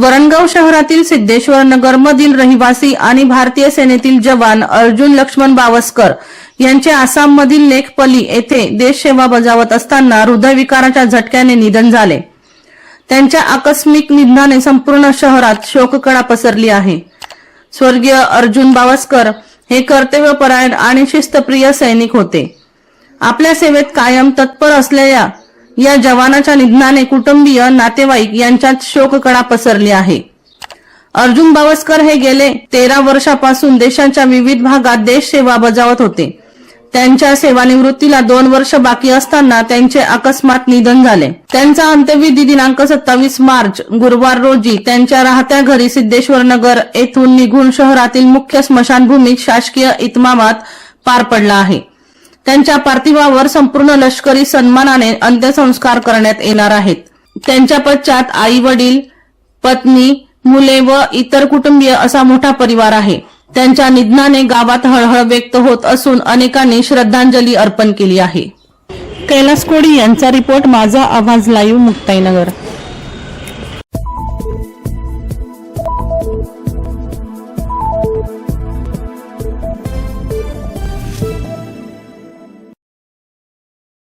वरणगाव शहरातील सिद्धेश्वर नगर मधील रहिवासी आणि भारतीय सेनेतील जवान अर्जुन लक्ष्मण बावस्कर यांचे आसाममधील लेखपली येथे देशसेवा बजावत असताना हृदयविकाराच्या झटक्याने निधन झाले. त्यांच्या आकस्मिक निधनाने संपूर्ण शहरात शोककळा पसरली आहे. स्वर्गीय अर्जुन बावस्कर हे कर्तव्यपरायण आणि शिस्तप्रिय सैनिक होते. आपल्या सेवेत कायम तत्पर असलेल्या या जवानाच्या निधनाने कुटुंबीय नातेवाईक यांच्यात शोककळा पसरली आहे. अर्जुन बावस्कर हे गेले तेरा वर्षापासून देशाच्या विविध भागात देश सेवा बजावत होते. त्यांच्या सेवानिवृत्तीला दोन वर्ष बाकी असताना त्यांचे अकस्मात निधन झाले. त्यांचा अंत्यविधी दिनांक सत्तावीस मार्च गुरुवार रोजी त्यांच्या राहत्या घरी सिद्धेश्वर नगर येथून निघून शहरातील मुख्य स्मशानभूमीत शासकीय इतमामात पार पडला आहे. त्यांच्या पार्थिवावर संपूर्ण लष्करी सन्मानाने अंत्यसंस्कार करण्यात येणार आहेत. त्यांच्या पश्चात आई वडील पत्नी मुले व इतर कुटुंबीय असा मोठा परिवार आहे. त्यांच्या निधनाने गावात हळहळ व्यक्त होत असून अनेकांनी श्रद्धांजली अर्पण केली आहे. कैलास कोडी यांचा रिपोर्ट माझा आवाज लाईव्ह मुक्ताईनगर.